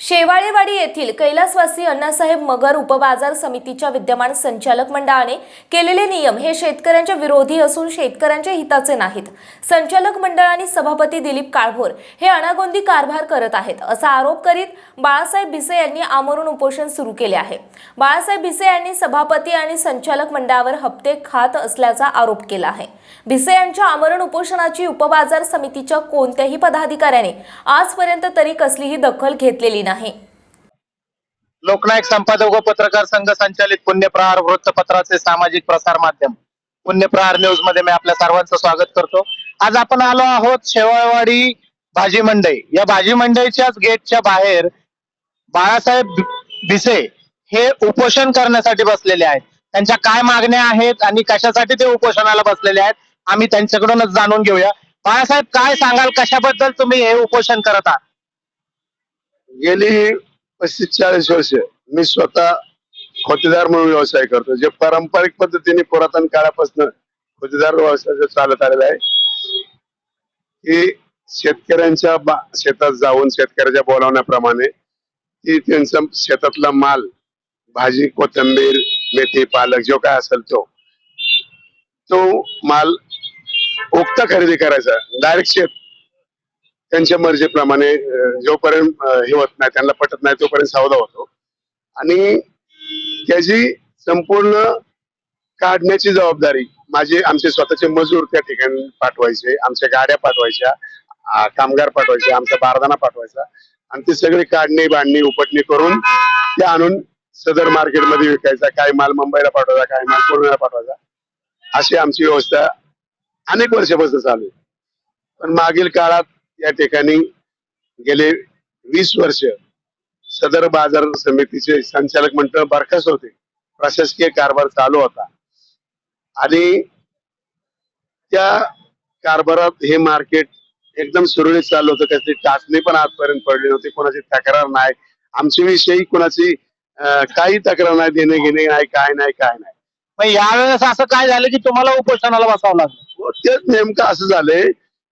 शेवाळेवाडी येथील कैलासवासी अण्णासाहेब मगर उपबाजार समितीच्या विद्यमान संचालक मंडळाने केलेले नियम हे शेतकऱ्यांच्या विरोधी असून शेतकऱ्यांच्या हिताचे नाहीत. संचालक मंडळ आणि सभापती दिलीप काळभोर हे अनागोंदी कारभार करत आहेत असा आरोप करीत बाळासाहेब भिसे यांनी आमरण उपोषण सुरू केले आहे. बाळासाहेब भिसे यांनी सभापती आणि संचालक मंडळावर हप्ते खात असल्याचा आरोप केला आहे. भिसे यांच्या आमरण उपोषणाची उपबाजार समितीच्या कोणत्याही पदाधिकाऱ्याने आजपर्यंत तरी कसलीही दखल घेतलेली नाही. लोकनायक संपादक व पत्रकार संघ संचालित पुण्यप्रहार वृत्तपत्राचे सामाजिक प्रसार माध्यम. पुण्यप्रहार न्यूजमध्ये मी आपल्या सर्वांचं स्वागत करतो. आज आपण आलो आहोत शेवाळवाडी भाजी मंडई. या भाजी मंडईच्याच गेटच्या बाहेर बाळासाहेब भिसे हे उपोषण करण्यासाठी बसलेले आहेत. त्यांच्या काय मागण्या आहेत आणि कशासाठी ते उपोषणाला बसलेले आहेत आम्ही त्यांच्याकडूनच जाणून घेऊया. बाळासाहेब काय सांगाल? कशाबद्दल तुम्ही हे उपोषण करत आहात? गेली पस्तीस चाळीस वर्ष मी स्वतः खोतेदार म्हणून व्यवसाय करतो. जे पारंपरिक पद्धतीने पुरातन काळापासून खोतेदार व्यवसाय चालत आलेला आहे की शेतकऱ्यांच्या शेतात जाऊन शेतकऱ्याच्या बोलावण्याप्रमाणे की त्यांचा शेतातला माल भाजी कोथिंबीर मेथी पालक जो काय असेल तो तो माल उक्ता खरेदी करायचा. डायरेक्ट शेत त्यांच्या मर्जीप्रमाणे जोपर्यंत हे होत नाही त्यांना पटत नाही तोपर्यंत सावधा होतो. आणि त्याची संपूर्ण काढण्याची जबाबदारी माझे आमचे स्वतःचे मजूर त्या ठिकाणी पाठवायचे आमच्या गाड्या पाठवायच्या कामगार पाठवायचे आमचा बारदाना पाठवायचा. आणि ते सगळे काढणे बांधणी उपटणी करून ते आणून सदर मार्केटमध्ये विकायचा काही माल मुंबईला पाठवायचा काही माल पुण्याला पाठवायचा. अशी आमची व्यवस्था अनेक वर्षापासून चालू आहे. पण मागील काळात या ठिकाणी गेले वीस वर्ष सदर बाजार समितीचे संचालक मंडळ बरखास्त होते. प्रशासकीय कारभार चालू होता. आणि त्या कारभारात हे मार्केट एकदम सुरळीत चाललं होतं. त्याची टाचणी पण आजपर्यंत पडली नव्हती. कोणाची तक्रार नाही. आमची विषयी कोणाची काही तक्रार नाही. देणे घेणे नाही. काय नाही काय नाही. यावेळेस असं काय झालं की तुम्हाला उपोषणाला बसावं लागलं? व तेच नेमकं असं झालंय.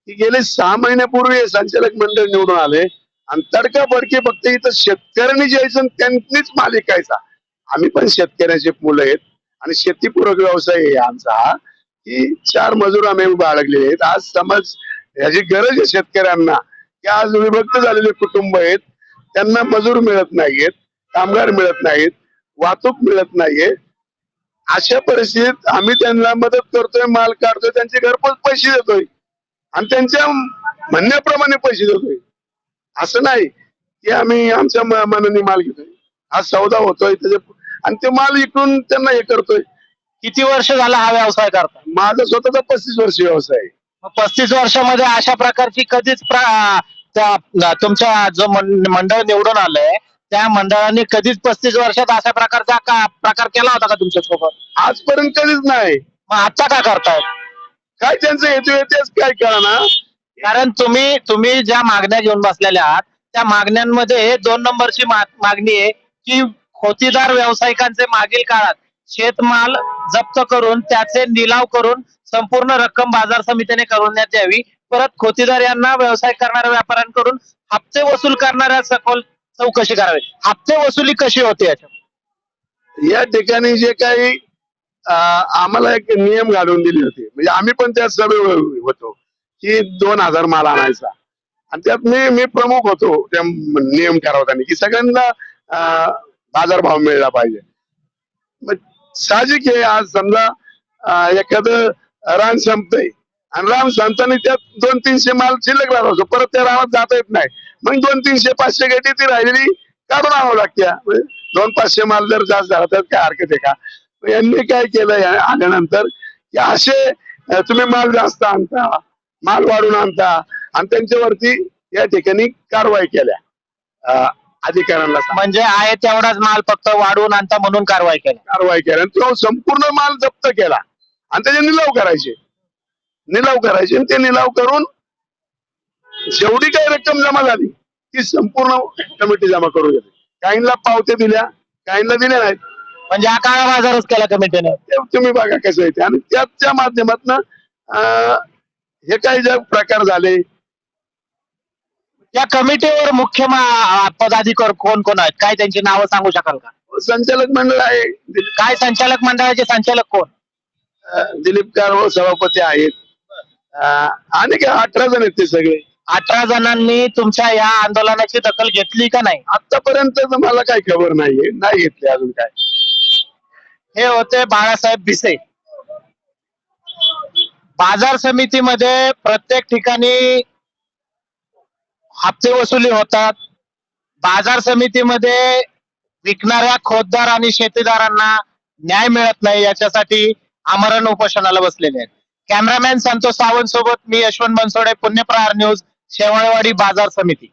की गेले सहा महिन्यापूर्वी हे संचालक मंडळ निवडून आले आणि तडकाफडकी फक्त इथं शेतकऱ्यांनी जे त्यांनीच मालिकायचा आम्ही पण शेतकऱ्याचे मुलं आहेत आणि शेतीपूरक व्यवसाय आहे आमचा की चार मजूर आम्ही बाळगले आहेत. आज समज ह्याची गरज आहे शेतकऱ्यांना की आज विभक्त झालेले कुटुंब आहेत त्यांना मजूर मिळत नाहीयेत कामगार मिळत नाहीत वाहतूक मिळत नाहीये. अशा परिस्थितीत आम्ही त्यांना मदत करतोय माल काढतोय त्यांचे घरपोच पैसे देतोय. आणि त्यांच्या म्हणण्याप्रमाणे पैसे देतोय. असं नाही की आम्ही आमच्या मनाने माल घेतोय. हा सौदा होतोय त्याचे आणि ते माल इकडून त्यांना हे करतोय. किती वर्ष झाला हा व्यवसाय करता? माझा स्वतःचा पस्तीस वर्ष व्यवसाय. आहे पस्तीस वर्षामध्ये अशा प्रकारची कधीच प्र- त्या तुमच्या जो मं- मंडळ निवडून आलंय त्या मंडळाने कधीच पस्तीस वर्षात अशा प्रकारचा का प्रकार केला होता का तुमच्यासोबत आजपर्यंत कधीच नाही. मग आता का करतायत काय त्यांचं हेतू आहे तेच काय कळा ना कारण तुम्ही तुम्ही ज्या मागण्या घेऊन बसलेल्या आहात त्या मागण्यांमध्ये दोन नंबरची मा- मागणी आहे की खोतीदार व्यावसायिकांचे मागील काळात शेतमाल जप्त करून त्याचे निलाव करून संपूर्ण रक्कम बाजार समितीने करण्यात यावी. परत खोतीदार यांना व्यवसाय करणाऱ्या व्यापाऱ्यांकडून हप्ते वसूल करणाऱ्या सखोल चौकशी करावी. हप्ते वसुली कशी होते याच्यात या ठिकाणी जे काही आम्हाला एक नियम घालून दिले होते. म्हणजे आम्ही पण त्या सभेवर होतो की दोन हजार माल आणायचा. आणि त्यात मी मी प्रमुख होतो त्या नियम ठरवताना की सगळ्यांना बाजार बाजारभाव मिळला पाहिजे. मग साहजिक आहे आज समजा एखाद एखादं रान संपतंय. आणि रान संपताना त्यात दोन तीनशे माल शिल्लक राहतो परत त्या रानात जाता येत नाही. मग दोन तीनशे पाचशे गेटी ती राहिलेली काढून आणावं लागते. दोन पाचशे माल जर जास्त झाला तर काय हरकत आहे का? यांनी काय केलं या- आल्यानंतर की असे तुम्ही माल जास्त आणता माल वाढून आणता आणि त्यांच्यावरती या ठिकाणी कारवाई केल्या अधिकाऱ्यांना म्हणजे आहे तेवढाच माल फक्त वाढवून आणता म्हणून कारवाई केली. कारवाई केल्या आणि तो संपूर्ण माल जप्त केला. आणि त्याचे निलाव करायचे. निलाव करायचे आणि ते निलाव करून जेवढी काही रक्कम जमा झाली ती संपूर्ण कमिटी जमा करून घेतली. काहींना पावत्या दिल्या काहींना दिल्या नाहीत. म्हणजे हा काळा बाजारच केला कमिटीने ते तुम्ही बघा कसं आहे आणि त्याच्या माध्यमातून हे काही जे प्रकार झाले? या कमिटीवर मुख्य मा- पदाधिकारी कोण कोण आहेत? काय त्यांची नावं सांगू शकाल का? संचालक मंडळ आहे. दिलीप काय संचालक मंडळाचे संचालक कोण? अं, दिलीप कारभार सभापती आहेत. अं, आणि काय अठरा जण आहेत ते सगळे. अठरा जणांनी तुमच्या या आंदोलनाची दखल घेतली का नाही? आतापर्यंत मला काही खबर नाहीये. नाही घेतली अजून काय. हे होते बाळासाहेब भिसे. बाजार समितीमध्ये प्रत्येक ठिकाणी हप्ते वसुली होतात. बाजार समितीमध्ये विकणाऱ्या खोददार आणि शेतीदारांना न्याय मिळत नाही याच्यासाठी आमरण उपोषणाला बसलेले आहेत. कॅमेरामॅन संतोष सावंत सोबत मी यशवंत बनसोडे पुण्यप्रहार न्यूज शेवाळवाडी बाजार समिती.